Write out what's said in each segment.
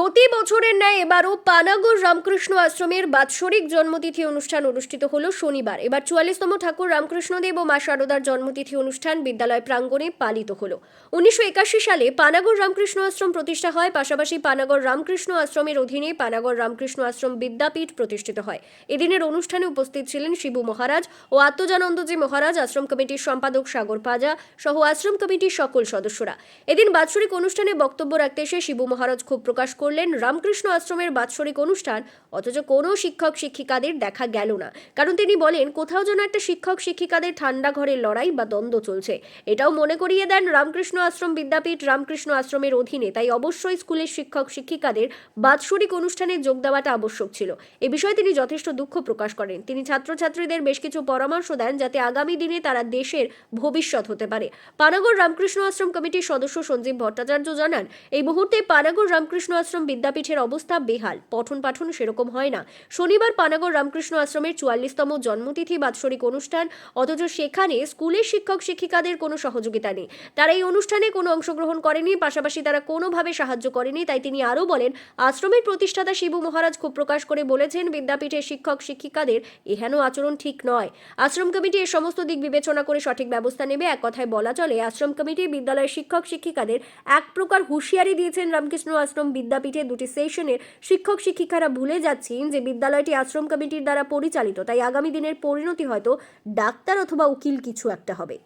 প্রতি বছরের ন্যায় এবারও পানাগর রামকৃষ্ণ আশ্রমের বাৎসরিক জন্মতিথি অনুষ্ঠান অনুষ্ঠিত হল শনিবার। এবার চুয়াল্লিশতম ঠাকুর রামকৃষ্ণদেব ও মা শারদার জন্মতিথি অনুষ্ঠান বিদ্যালয় প্রাঙ্গণে পালিত হলো। উনিশশো একাশি সালে পানাগর রামকৃষ্ণ আশ্রম প্রতিষ্ঠা হয়, পাশাপাশি পানাগর রামকৃষ্ণ আশ্রমের অধীনে পানাগর রামকৃষ্ণ আশ্রম বিদ্যাপীঠ প্রতিষ্ঠিত হয়। এদিনের অনুষ্ঠানে উপস্থিত ছিলেন শিবু মহারাজ ও আত্মজানন্দজি মহারাজ, আশ্রম কমিটির সম্পাদক সাগর পাজা সহ আশ্রম কমিটির সকল সদস্যরা। এদিন বাৎসরিক অনুষ্ঠানে বক্তব্য রাখতে এসে শিবু মহারাজ ক্ষোভ প্রকাশ করলেন রামকৃষ্ণ আশ্রমের বাৎসরিক অনুষ্ঠান, অথচ কোনো শিক্ষক শিক্ষিকাদের দেখা গেল না। কারণ তিনি বলেন, কোথাও যেন একটা শিক্ষক শিক্ষিকাদের ঠান্ডা ঘরের লড়াই বা দ্বন্দ্ব চলছে। এটাও মনে করিয়ে দেন রামকৃষ্ণ আশ্রম বিদ্যাপীঠ রামকৃষ্ণ আশ্রমের অধীনে, তাই অবশ্যই স্কুলের শিক্ষক শিক্ষিকাদের বাৎসরিক অনুষ্ঠানে যোগ দেওয়াটা আবশ্যক ছিল। এ বিষয়ে তিনি যথেষ্ট দুঃখ প্রকাশ করেন। তিনি ছাত্রছাত্রীদের বেশ কিছু পরামর্শ দেন যাতে আগামী দিনে তারা দেশের ভবিষ্যৎ হতে পারে। পানাগড় রামকৃষ্ণ আশ্রম কমিটির সদস্য সঞ্জীব ভট্টাচার্য জানান, এই মুহূর্তে পানাগড় রামকৃষ্ণ আশ্রম বিদ্যাপীঠের অবস্থা বেহাল। পঠন পাঠন সেরকম হয় না। শনিবার পানাগড় রামকৃষ্ণ আশ্রমের চুয়াল্লিশতম জন্মতিথি বাৎসরিক অনুষ্ঠান। অথচ সেখানে স্কুলের শিক্ষক শিক্ষিকাদের কোনো সহযোগিতা নেই। তারা এই অনুষ্ঠানে কোনো অংশগ্রহণ করেনি, পাশাপাশি তারা কোনোভাবে সাহায্য করেনি। তাই তিনি আরও বলেন, আশ্রমের প্রতিষ্ঠাতা শিবু মহারাজ খুব প্রকাশ করে বলেছেন, বিদ্যাপীঠের শিক্ষক শিক্ষিকাদের এহেন আচরণ ঠিক নয়। আশ্রম কমিটি এর সমস্ত দিক বিবেচনা করে সঠিক ব্যবস্থা নেবে। এক কথায় বলা চলে, আশ্রম কমিটি বিদ্যালয়ের শিক্ষক শিক্ষিকাদের এক প্রকার হুঁশিয়ারি দিয়েছেন রামকৃষ্ণ আশ্রম বিদ্যাপীঠে দুটি সেশনের শিক্ষক শিক্ষিকারা ভুলে যাচ্ছেন যে বিদ্যালয়টি আশ্রম কমিটির দ্বারা পরিচালিত, তাই আগামী দিনের পরিণতি হয়তো ডাক্তার অথবা উকিল কিছু একটা হবে।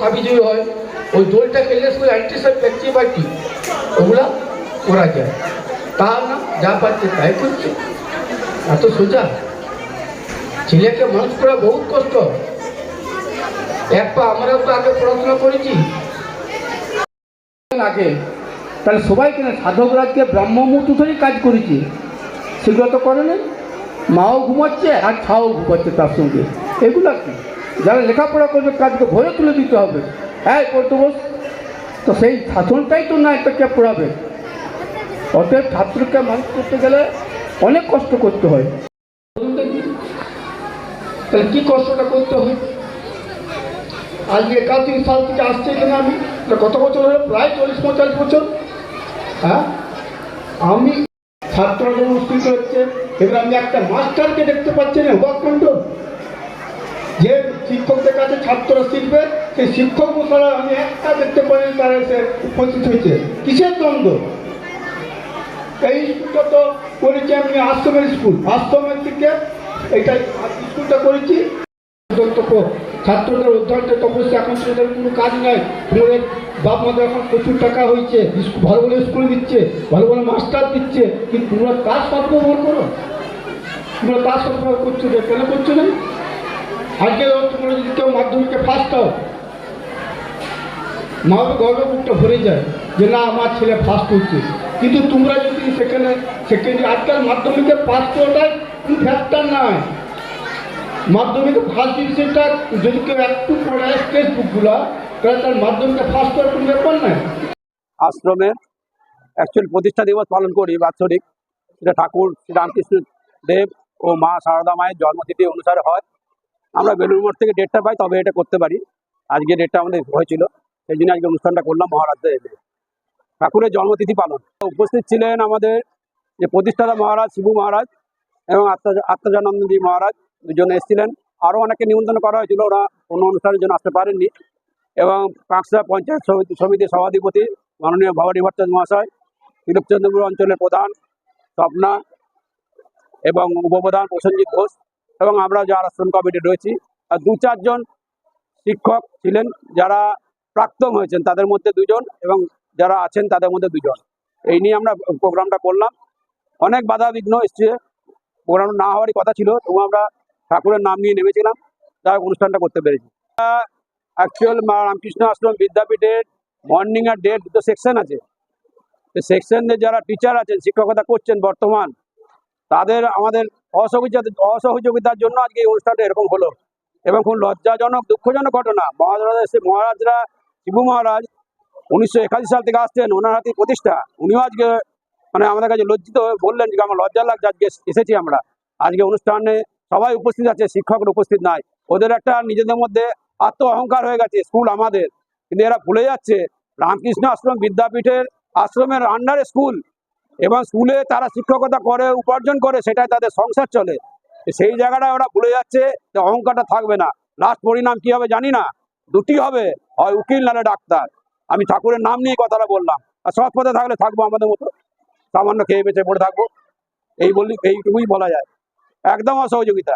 সাবিজয়ী হয়। ওই দোলটা খেললে শুধু অ্যান্টিসাইড ব্যক্তি বা কি? ওগুলা করা যায়। তা না যা পাচ্ছে তাই করছে। এত সোজা। ছেলেকে মানুষ করা বহুত কষ্ট। এক পা আমরাও তো আগে পড়াশোনা করেছি। আগে। তাহলে সবাই কেন সাধক রাজকে ব্রহ্মমূর্ত ধরেই কাজ করেছি? সেগুলো তো করে মাও ঘুমাচ্ছে আর ছাও ঘুমাচ্ছে তার সঙ্গে। এগুলো কি? যারা লেখাপড়া করবে কাজকে ভরে তুলে দিতে হবে। হ্যাঁ পড়তে বস, তো সেই শাসনটাই তো না একটা পড়াবে। অতএব ছাত্রকে মানুষ করতে গেলে অনেক কষ্ট করতে হয়। তাহলে কি কষ্টটা করতে হয়? আজকে একাত্তর সাল থেকে আসছে এখানে আমি কত বছর হলো? প্রায় চল্লিশ পঁয়তাল্লিশ বছর। হ্যাঁ? আমি ছাত্র যখন স্কুল হচ্ছে এবার আমি একটা মাস্টারকে দেখতে পাচ্ছি না অবাককাণ্ড যে শিক্ষকদের কাছে ছাত্ররা শিখবে, সেই শিক্ষক মশালা আমি একটা দেখতে পাই তারা এসে উপস্থিত হয়েছে। কিসের দ্বন্দ্ব? এই স্কুলটা তো করেছি আমি আশ্রমের স্কুল। আশ্রমের থেকে এইটা স্কুলটা করেছি। ছাত্রদের অধ্যয়নটা তপস্যা, এখন এদের কোনো কাজ নাই। তোমাদের বাপ মাদের এখন প্রচুর টাকা হয়েছে। ভালো ভালো স্কুল দিচ্ছে, ভালো ভালো মাস্টার দিচ্ছে, কিন্তু তোমরা কাজ সদ্ব্যবহার করো। তোমরা কাজ সদ্ব্যবহার করছ কেন করছ না? আজকে তোমরা যদি কেউ মাধ্যমিকে ফার্স্ট হও মা গর্বে বুকটা ভরে যায় যে না, আমার ছেলে ফার্স্ট হচ্ছে কিন্তু তোমরা যদি সেখানে সেকেন্ড আজকাল মাধ্যমিকে পাস করাটাই কোনো ফ্যাক্টর নয় মাধ্যমিকে ফার্স্ট ডিভিশনটা যদি কেউ একটু পড়ায় টেক্সট তাহলে তার মাধ্যমিকে ফার্স্ট হওয়ার কোনো ব্যাপার নাই। আশ্রমের অ্যাকচুয়ালি প্রতিষ্ঠা দিবস পালন করি, বাৎসরিক। সেটা ঠাকুর শ্রী রামকৃষ্ণ দেব ও মা সারদা মায়ের জন্মতিথি অনুসারে হয়। আমরা বেলুর মঠ থেকে ডেটটা পাই, তবে এটা করতে পারি। আজকে ডেটটা আমাদের হয়েছিল, সেই জন্য আজকে অনুষ্ঠানটা করলাম, মহারাজদের এনে। ঠাকুরের জন্মতিথি পালন। উপস্থিত ছিলেন আমাদের যে প্রতিষ্ঠাতা মহারাজ, শিবু মহারাজ এবং আত্মা আত্মজানন্দী মহারাজ দুজন এসেছিলেন। আরও অনেকে নিমন্ত্রণ করা হয়েছিল, ওরা কোনো অনুষ্ঠানের জন্য আসতে পারেননি। এবং কাঁকসা পঞ্চায়েত সমিতি, সমিতির সভাধিপতি মাননীয় ভবানী ভট্টাচার্য মহাশয়, তিলকচন্দ্রপুর অঞ্চলের প্রধান স্বপ্না এবং উপপ্রধান প্রসেনজিৎ ঘোষ। এবং আমরা যারা আশ্রম কমিটি রয়েছি দু চারজন শিক্ষক ছিলেন যারা প্রাক্তন হয়েছেন, তাদের মধ্যে দুজন এবং যারা আছেন তাদের মধ্যে দুজন। এই নিয়ে আমরা প্রোগ্রামটা করলাম। অনেক বাধা বিঘ্ন এসছে প্রোগ্রাম না হওয়ারই কথা ছিল, তবু আমরা ঠাকুরের নাম নিয়ে নেমেছিলাম। তাই অনুষ্ঠানটা করতে পেরেছি। অ্যাকচুয়াল মা রামকৃষ্ণ আশ্রম বিদ্যাপীঠের মর্নিং আর ডে দুটো সেকশন আছে। সেকশনে যারা টিচার আছেন, শিক্ষকতা করছেন বর্তমান তাদের আমাদের অসহযোগিতা, অসহযোগিতার জন্য আজকে এই অনুষ্ঠানটা এরকম হলো। এবং খুব লজ্জাজনক, দুঃখজনক ঘটনা। মহারাজরা এসে মহারাজরা, শিবু মহারাজ, উনিশশো একাশি সাল থেকে আসছেন, ওনার হাতে প্রতিষ্ঠা। উনিও আজকে মানে আমাদের কাছে লজ্জিত বললেন যে, আমার লজ্জা লাগছে, আজকে এসেছি আমরা। আজকে অনুষ্ঠানে সবাই উপস্থিত আছে, শিক্ষকরা উপস্থিত নাই। ওদের একটা নিজেদের মধ্যে আত্ম অহংকার হয়ে গেছে, স্কুল আমাদের। কিন্তু এরা ভুলে যাচ্ছে। রামকৃষ্ণ আশ্রম বিদ্যাপীঠের আশ্রমের আন্ডারে স্কুল। এবং স্কুলে তারা শিক্ষকতা করে, উপার্জন করে, সেটাই তাদের সংসার চলে। সেই জায়গাটা ওরা ভুলে যাচ্ছে যে অহংকারটা থাকবে না। লাস্ট পরিণাম কি হবে জানি না। দুটি হবে, হয় উকিল নাহলে ডাক্তার। আমি ঠাকুরের নাম নিয়ে কথাটা বললাম। আর সৎ পথে থাকলে থাকব আমাদের মতো। সামান্য খেয়ে বেঁচে পড়ে থাকব। এই বলি এইটুকুই বলা যায়। একদম অসহযোগিতা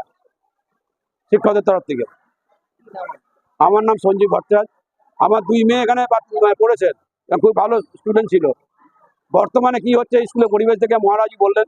শিক্ষকদের তরফ থেকে। আমার নাম সঞ্জীব ভট্টাচার্য। আমার দুই মেয়ে এখানে পড়েছেন খুব ভালো স্টুডেন্ট ছিল। বর্তমানে কি হচ্ছে? স্কুলের পরিবেশ থেকে মহারাজ বললেন